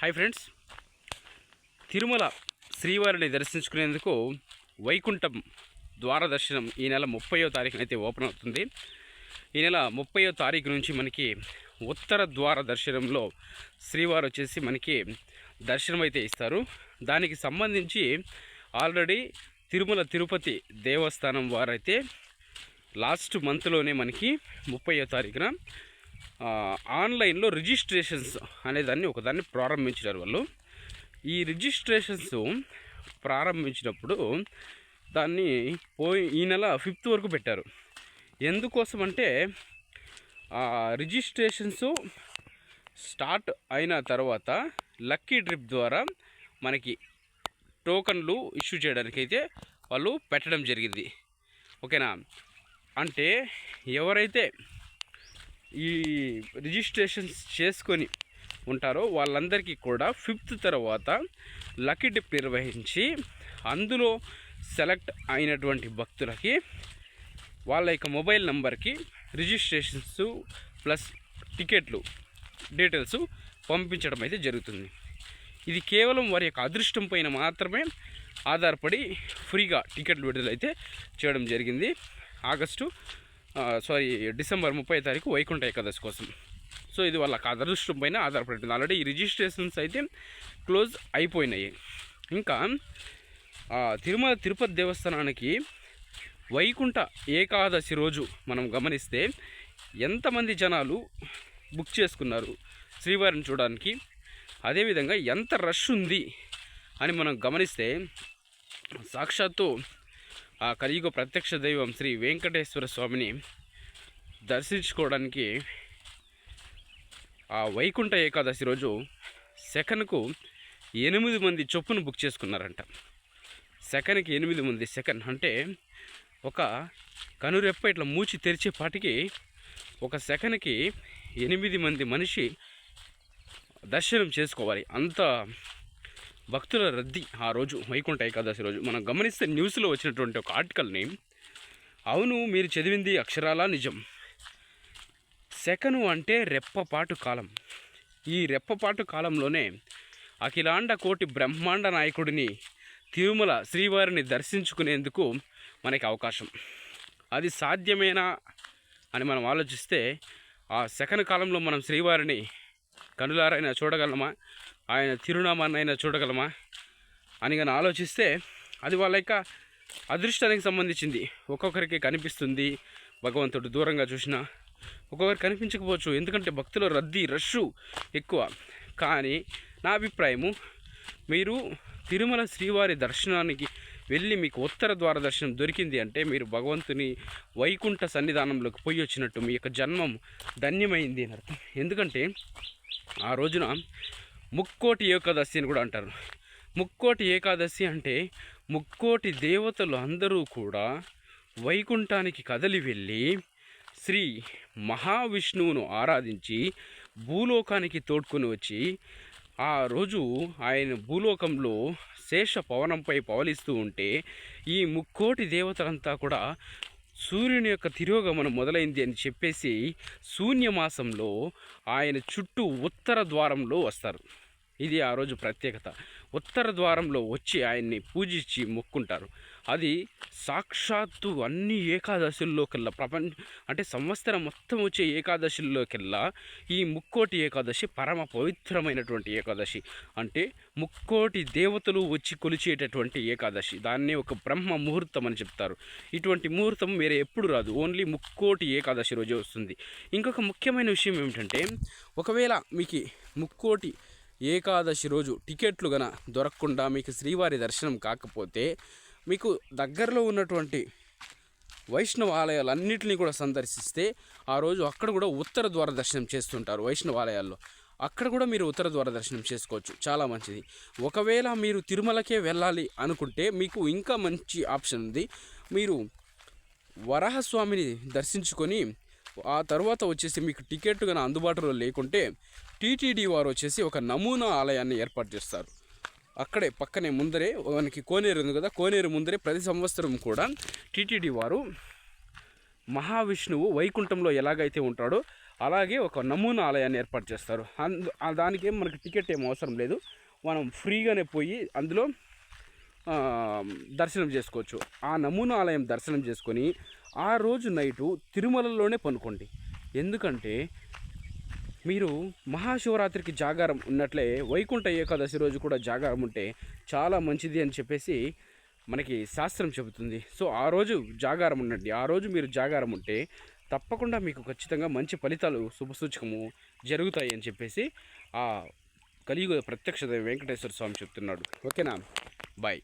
Hi friends. Tirumala శ్రీవారిని దర్శించుకునేందుకు వైకుంఠం ద్వార దర్శనం ఈ నెల ముప్పయో తారీఖున అయితే ఓపెన్ అవుతుంది. ఈ నెల ముప్పయో తారీఖు నుంచి మనకి ఉత్తర ద్వార దర్శనంలో శ్రీవారు వచ్చేసి మనకి దర్శనం అయితే ఇస్తారు. దానికి సంబంధించి ఆల్రెడీ తిరుమల తిరుపతి దేవస్థానం వారైతే లాస్ట్ మంత్లోనే మనకి ముప్పయో తారీఖున ఆన్లైన్లో రిజిస్ట్రేషన్స్ అనేదాన్ని ఒకదాన్ని ప్రారంభించినారు వాళ్ళు. ఈ రిజిస్ట్రేషన్స్ ప్రారంభించినప్పుడు దాన్ని పోయి ఈ నెల ఫిఫ్త్ వరకు పెట్టారు. ఎందుకోసం అంటే ఆ రిజిస్ట్రేషన్స్ స్టార్ట్ అయిన తర్వాత లక్కీ డ్రిప్ ద్వారా మనకి టోకన్లు ఇష్యూ చేయడానికైతే వాళ్ళు పెట్టడం జరిగింది. ఓకేనా? అంటే ఎవరైతే ఈ రిజిస్ట్రేషన్స్ చేసుకొని ఉంటారో వాళ్ళందరికీ కూడా ఫిఫ్త్ తర్వాత లక్కీ డిప్ నిర్వహించి అందులో సెలెక్ట్ అయినటువంటి భక్తులకి వాళ్ళ యొక్క మొబైల్ నంబర్కి రిజిస్ట్రేషన్స్ ప్లస్ టికెట్లు డీటెయిల్స్ పంపించడం అయితే జరుగుతుంది. ఇది కేవలం వారి యొక్క అదృష్టం పైన మాత్రమే ఆధారపడి ఫ్రీగా టికెట్లు విడుదల అయితే చేయడం జరిగింది. ఆగస్టు సారీ డిసెంబర్ ముప్పై తారీఖు వైకుంఠ ఏకాదశి కోసం. సో ఇది వాళ్ళకి అదృష్టం పైన ఆధారపడి ఆల్రెడీ ఈ రిజిస్ట్రేషన్స్ అయితే క్లోజ్ అయిపోయినాయి. ఇంకా తిరుమల తిరుపతి దేవస్థానానికి వైకుంఠ ఏకాదశి రోజు మనం గమనిస్తే ఎంతమంది జనాలు బుక్ చేసుకున్నారు శ్రీవారిని చూడడానికి? అదేవిధంగా ఎంత రష్ ఉంది అని మనం గమనిస్తే సాక్షాత్తు ఆ కలియుగ ప్రత్యక్ష దైవం శ్రీ వెంకటేశ్వర స్వామిని దర్శించుకోవడానికి ఆ వైకుంఠ ఏకాదశి రోజు సెకండ్కు ఎనిమిది మంది చొప్పున బుక్ చేసుకున్నారంట. సెకండ్కి ఎనిమిది మంది సెకండ్ అంటే ఒక కనురెప్ప ఇట్లా మూచి తెరిచేపాటికి ఒక సెకండ్కి ఎనిమిది మంది మనిషి దర్శనం చేసుకోవాలి. అంత భక్తుల రద్దీ ఆ రోజు వైకుంఠ ఏకాదశి రోజు. మనం గమనిస్తే న్యూస్లో వచ్చినటువంటి ఒక ఆర్టికల్ని అవును మీరు చదివింది అక్షరాలా నిజం. సెకను అంటే రెప్పపాటు కాలం. ఈ రెప్పపాటు కాలంలోనే అఖిలాండ కోటి బ్రహ్మాండ నాయకుడిని తిరుమల శ్రీవారిని దర్శించుకునేందుకు మనకి అవకాశం. అది సాధ్యమేనా అని మనం ఆలోచిస్తే ఆ సెకండ్ కాలంలో మనం శ్రీవారిని కనులారైనా చూడగలమా? ఆయన తిరునామాన్నైనా చూడగలమా అని కానీ ఆలోచిస్తే అది వాళ్ళ యొక్క అదృష్టానికి సంబంధించింది. ఒక్కొక్కరికి కనిపిస్తుంది భగవంతుడు దూరంగా చూసినా ఒక్కొక్కరికి కనిపించకపోవచ్చు. ఎందుకంటే భక్తుల రద్దీ రష్షు ఎక్కువ. కానీ నా అభిప్రాయము మీరు తిరుమల శ్రీవారి దర్శనానికి వెళ్ళి మీకు ఉత్తర ద్వార దర్శనం దొరికింది అంటే మీరు భగవంతుని వైకుంఠ సన్నిధానంలోకి పోయి వచ్చినట్టు మీ యొక్క జన్మం ధన్యమైంది అని అర్థం. ఎందుకంటే ఆ రోజున ముక్కోటి ఏకాదశి అని కూడా అంటారు. ముక్కోటి ఏకాదశి అంటే ముక్కోటి దేవతలు అందరూ కూడా వైకుంఠానికి కదలి వెళ్ళి శ్రీ మహావిష్ణువును ఆరాధించి భూలోకానికి తోడ్కొని వచ్చి ఆ రోజు ఆయన భూలోకంలో శేష పవనంపై పవలిస్తూ ఉంటే ఈ ముక్కోటి దేవతలంతా కూడా సూర్యుని యొక్క తిరోగమనం మొదలైంది అని చెప్పేసి శూన్యమాసంలో ఆయన చుట్టూ ఉత్తర ద్వారంలో వస్తారు. ఇది ఆ రోజు ప్రత్యేకత. ఉత్తర ద్వారంలో వచ్చి ఆయన్ని పూజించి మొక్కుంటారు. అది సాక్షాత్తు అన్ని ఏకాదశుల్లోకెల్లా ప్రపంచ అంటే సంవత్సరం మొత్తం వచ్చే ఏకాదశుల్లోకెల్లా ఈ ముక్కోటి ఏకాదశి పరమ పవిత్రమైనటువంటి ఏకాదశి. అంటే ముక్కోటి దేవతలు వచ్చి కొలిచేటటువంటి ఏకాదశి. దాన్నే ఒక బ్రహ్మ ముహూర్తం అని చెప్తారు. ఇటువంటి ముహూర్తం వేరే ఎప్పుడు రాదు. ఓన్లీ ముక్కోటి ఏకాదశి రోజే వస్తుంది. ఇంకొక ముఖ్యమైన విషయం ఏమిటంటే ఒకవేళ మీకు ముక్కోటి ఏకాదశి రోజు టికెట్లు గన దొరకకుండా మీకు శ్రీవారి దర్శనం కాకపోతే మీకు దగ్గరలో ఉన్నటువంటి వైష్ణవ ఆలయాలన్నింటినీ కూడా సందర్శిస్తే ఆ రోజు అక్కడ కూడా ఉత్తర ద్వార దర్శనం చేస్తుంటారు వైష్ణవ ఆలయాల్లో అక్కడ కూడా మీరు ఉత్తర ద్వార దర్శనం చేసుకోవచ్చు. చాలా మంచిది. ఒకవేళ మీరు తిరుమలకే వెళ్ళాలి అనుకుంటే మీకు ఇంకా మంచి ఆప్షన్ ఉంది. మీరు వరాహస్వామిని దర్శించుకొని ఆ తర్వాత వచ్చేసి మీకు టికెట్ కనుక అందుబాటులో లేకుంటే టీటీడీ వారు వచ్చేసి ఒక నమూనా ఆలయాన్ని ఏర్పాటు చేస్తారు. అక్కడే పక్కనే ముందరే మనకి కోనేరు ఉంది కదా కోనేరు ముందరే ప్రతి సంవత్సరం కూడా టీటీడీ వారు మహావిష్ణువు వైకుంఠంలో ఎలాగైతే ఉంటాడో అలాగే ఒక నమూనా ఆలయాన్ని ఏర్పాటు చేస్తారు. అందు దానికి మనకి టికెట్ ఏం అవసరం లేదు. మనం ఫ్రీగానే పోయి అందులో దర్శనం చేసుకోవచ్చు. ఆ నమూనా ఆలయం దర్శనం చేసుకొని ఆ రోజు నైటు తిరుమలలోనే పనుకోండి. ఎందుకంటే మీరు మహాశివరాత్రికి జాగారం ఉన్నట్లే వైకుంఠ ఏకాదశి రోజు కూడా జాగారం ఉంటే చాలా మంచిది అని చెప్పేసి మనకి శాస్త్రం చెబుతుంది. సో ఆ రోజు జాగారం ఉండండి. ఆ రోజు మీరు జాగారం ఉంటే తప్పకుండా మీకు ఖచ్చితంగా మంచి ఫలితాలు శుభసూచకము జరుగుతాయి అని చెప్పేసి ఆ కలియుగ ప్రత్యక్ష వెంకటేశ్వర స్వామి చెప్తున్నాడు. ఓకేనా? బాయ్.